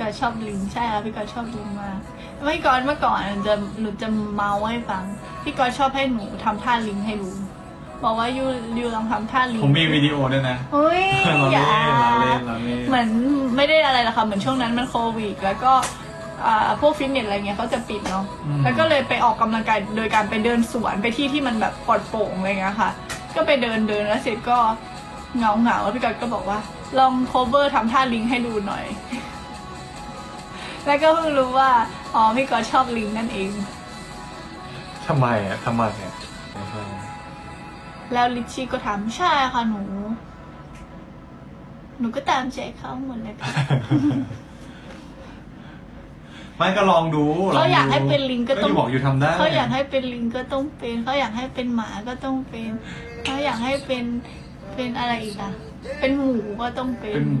กอตชอบลิงใช่ค่ะพี่กอตชอบลิงมากเมื่อก่อนเมื่อก่อนจะหนูจะเมาให้ฟัง พี่กอตชอบให้หนูทำท่าลิงให้ดูบอกว่ายูยูลองทำท่าลิงผมมีวิดีโอด้วยนะเฮ้ยเราอเล่ย่านเราเล่นเราเล่นเหมือนไม่ได้อะไรหรอกค่ะเหมือนช่วงนั้นมันโควิด แล้วก็อ่าพวกฟิตเนสอะไรเงี้ยเขาจะปิดเนาะอืมแล้วก็เลยไปออกกำลังกายโดยการไปเดินสวนไปที่ที่มันแบบปลอดโปร่งอะไรเงี้ยค่ะ ก็ไปเดินเดินแล้วเสร็จก็เหงาเหงาๆพี่กัดก็บอกว่า ลอง cover ทำท่าลิงให้ดูหน่อย แล้วก็เพิ่งรู้ว่า อ๋อพี่ก็ชอบลิงนั่นเอง ทำไมอะทำไมอะแล้วลิชชี่ก็ถามใช่ค่ะหนู หนูก็ตามใจเขาหมดเลยค่ะ ไม่ก็ลองดูเขาอยากลงดูให้เป็นลิงก็ต้องยู่บอกอยู่ทำได้เขาอยากให้เป็นลิงก็ต้องเป็นเขาอยากให้เป็นหมาก็ต้องเป็นเขาอยากให้เป็นเป็นอะไรอีกอะเป็นหมูก็ต้องเป็น เป็นหมู